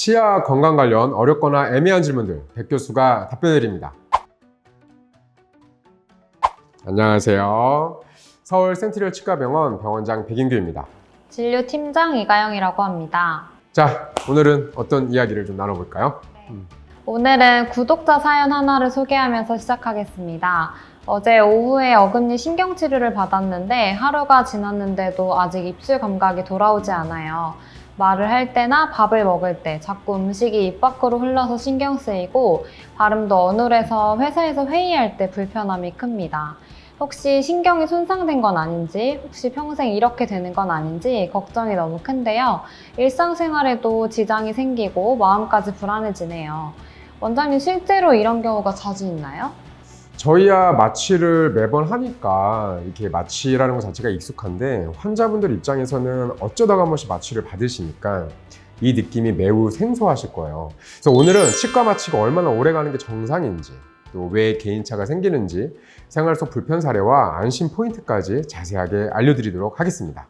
치아 건강 관련 어렵거나 애매한 질문들 백 교수가 답변해드립니다. 안녕하세요. 서울 센트리얼 치과병원 병원장 백인규입니다. 진료팀장 이가영이라고 합니다. 자, 오늘은 어떤 이야기를 좀 나눠볼까요? 오늘은 구독자 사연 하나를 소개하면서 시작하겠습니다. 어제 오후에 어금니 신경치료를 받았는데 하루가 지났는데도 아직 입술 감각이 돌아오지 않아요. 말을 할 때나 밥을 먹을 때 자꾸 음식이 입 밖으로 흘러서 신경 쓰이고 발음도 어눌해서 회사에서 회의할 때 불편함이 큽니다. 혹시 신경이 손상된 건 아닌지, 혹시 평생 이렇게 되는 건 아닌지 걱정이 너무 큰데요. 일상생활에도 지장이 생기고 마음까지 불안해지네요. 원장님 실제로 이런 경우가 자주 있나요? 저희야 마취를 매번 하니까 이렇게 마취라는 것 자체가 익숙한데 환자분들 입장에서는 어쩌다가 한 번씩 마취를 받으시니까 이 느낌이 매우 생소하실 거예요. 그래서 오늘은 치과 마취가 얼마나 오래 가는 게 정상인지 또 왜 개인차가 생기는지 생활 속 불편 사례와 안심 포인트까지 자세하게 알려드리도록 하겠습니다.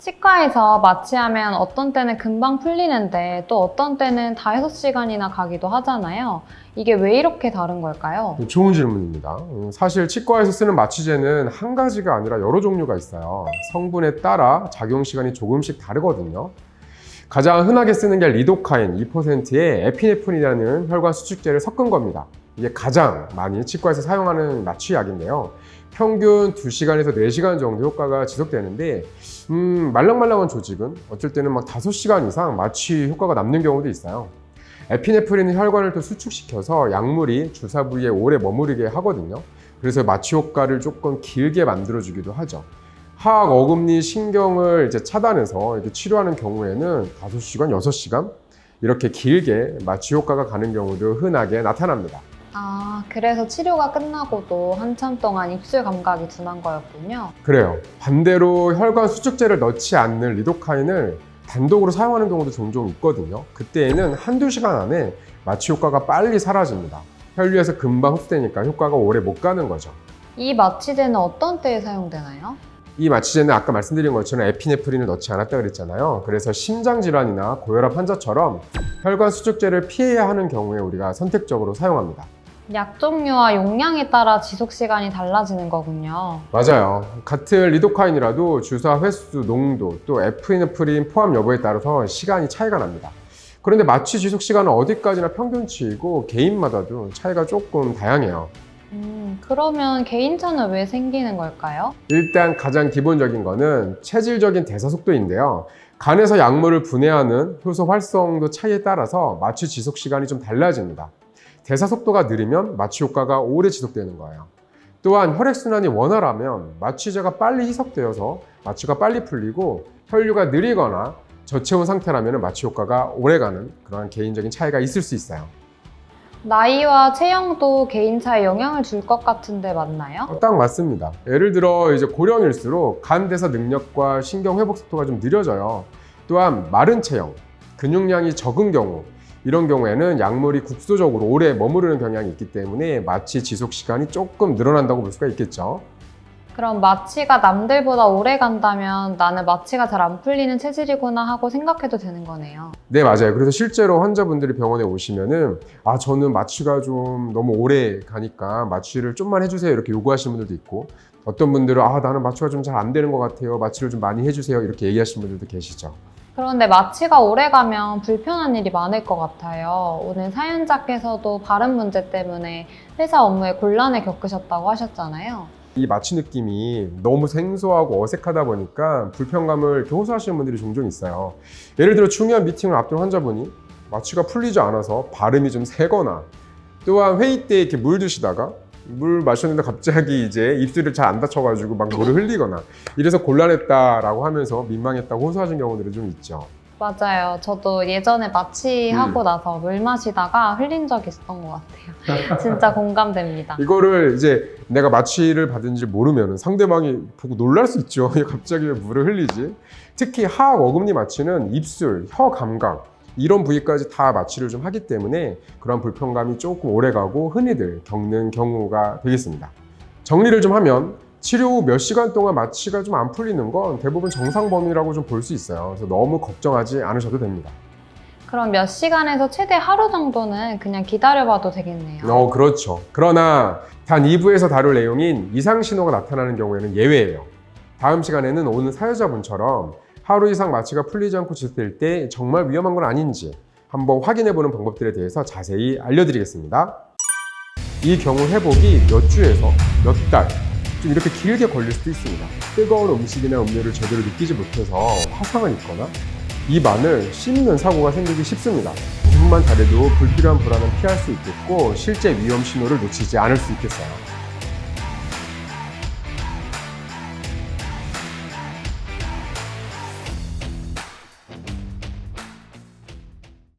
치과에서 마취하면 어떤 때는 금방 풀리는데 또 어떤 때는 5시간이나 가기도 하잖아요. 이게 왜 이렇게 다른 걸까요? 좋은 질문입니다. 음, 사실 치과에서 쓰는 마취제는 한 가지가 아니라 여러 종류가 있어요. 성분에 따라 작용 시간이 조금씩 다르거든요. 가장 흔하게 쓰는 게 리도카인 2%의 에피네프린이라는 혈관 수축제를 섞은 겁니다. 이게 가장 많이 치과에서 사용하는 마취약인데요. 평균 2시간에서 4시간 정도 효과가 지속되는데 음, 말랑말랑한 조직은 어쩔 때는 막 5시간 이상 마취 효과가 남는 경우도 있어요. 에피네프린은 혈관을 또 수축시켜서 약물이 주사 부위에 오래 머무르게 하거든요. 그래서 마취 효과를 조금 길게 만들어주기도 하죠. 하악 어금니 신경을 이제 차단해서 이렇게 치료하는 경우에는 5시간, 6시간 이렇게 길게 마취 효과가 가는 경우도 흔하게 나타납니다. 아, 그래서 치료가 끝나고도 한참 동안 입술 감각이 둔한 거였군요. 그래요. 반대로 혈관 수축제를 넣지 않는 리도카인을 단독으로 사용하는 경우도 종종 있거든요. 그때에는 한두 시간 안에 마취 효과가 빨리 사라집니다. 혈류에서 금방 흡수되니까 효과가 오래 못 가는 거죠. 이 마취제는 어떤 때에 사용되나요? 이 마취제는 아까 말씀드린 것처럼 에피네프린을 넣지 않았다 그랬잖아요. 그래서 심장 질환이나 고혈압 환자처럼 혈관 수축제를 피해야 하는 경우에 우리가 선택적으로 사용합니다. 약 종류와 용량에 따라 지속 시간이 달라지는 거군요. 맞아요. 같은 리도카인이라도 주사 횟수, 농도, 또 에피네프린 포함 여부에 따라서 시간이 차이가 납니다. 그런데 마취 지속 시간은 어디까지나 평균치이고 개인마다도 차이가 조금 다양해요. 음, 그러면 개인차는 왜 생기는 걸까요? 일단 가장 기본적인 거는 체질적인 대사 속도인데요. 간에서 약물을 분해하는 효소 활성도 차이에 따라서 마취 지속 시간이 좀 달라집니다. 대사 속도가 느리면 마취 효과가 오래 지속되는 거예요. 또한 혈액순환이 원활하면 마취제가 빨리 희석되어서 마취가 빨리 풀리고 혈류가 느리거나 저체온 상태라면 마취 효과가 오래가는 그런 개인적인 차이가 있을 수 있어요. 나이와 체형도 개인 차에 영향을 줄 것 같은데 맞나요? 어, 딱 맞습니다. 예를 들어 이제 고령일수록 간 대사 능력과 신경 회복 속도가 좀 느려져요. 또한 마른 체형, 근육량이 적은 경우 이런 경우에는 약물이 국소적으로 오래 머무르는 경향이 있기 때문에 마취 지속 시간이 조금 늘어난다고 볼 수가 있겠죠. 그럼 마취가 남들보다 오래 간다면 나는 마취가 잘 안 풀리는 체질이구나 하고 생각해도 되는 거네요. 네, 맞아요. 그래서 실제로 환자분들이 병원에 오시면은 아, 저는 마취가 좀 너무 오래 가니까 마취를 좀만 해주세요. 이렇게 요구하시는 분들도 있고 어떤 분들은 아, 나는 마취가 좀 잘 안 되는 것 같아요. 마취를 좀 많이 해주세요. 이렇게 얘기하시는 분들도 계시죠. 그런데 마취가 오래 가면 불편한 일이 많을 것 같아요. 오늘 사연자께서도 발음 문제 때문에 회사 업무에 곤란을 겪으셨다고 하셨잖아요. 이 마취 느낌이 너무 생소하고 어색하다 보니까 불편감을 호소하시는 분들이 종종 있어요. 예를 들어 중요한 미팅을 앞둔 환자분이 마취가 풀리지 않아서 발음이 좀 세거나 또한 회의 때 이렇게 물 드시다가 물 마셨는데 갑자기 이제 입술을 잘안 닫혀가지고 막 물을 흘리거나 이래서 곤란했다라고 하면서 민망했다고 호소하신 경우들이 좀 있죠. 맞아요. 저도 예전에 마취하고 나서 물 마시다가 흘린 적이 있었던 것 같아요. 진짜 공감됩니다. 이거를 이제 내가 마취를 받은지 모르면 상대방이 보고 놀랄 수 있죠. 갑자기 왜 물을 흘리지? 특히 하악 어금니 마취는 입술, 혀 감각 이런 부위까지 다 마취를 좀 하기 때문에 그런 불편감이 조금 오래 가고 흔히들 겪는 경우가 되겠습니다. 정리를 좀 하면 치료 후 몇 시간 동안 마취가 좀 안 풀리는 건 대부분 정상 범위라고 좀 볼 수 있어요. 그래서 너무 걱정하지 않으셔도 됩니다. 그럼 몇 시간에서 최대 하루 정도는 그냥 기다려봐도 되겠네요. 어, 그렇죠. 그러나 단 2부에서 다룰 내용인 이상 신호가 나타나는 경우에는 예외예요. 다음 시간에는 오는 사연자분처럼 하루 이상 마취가 풀리지 않고 지속될 때 정말 위험한 건 아닌지 한번 확인해 보는 방법들에 대해서 자세히 알려드리겠습니다. 이 경우 회복이 몇 주에서 몇 달, 좀 이렇게 길게 걸릴 수도 있습니다. 뜨거운 음식이나 음료를 제대로 느끼지 못해서 화상을 입거나 입안을 씹는 사고가 생기기 쉽습니다. 기분만 잘해도 불필요한 불안은 피할 수 있겠고 실제 위험 신호를 놓치지 않을 수 있겠어요.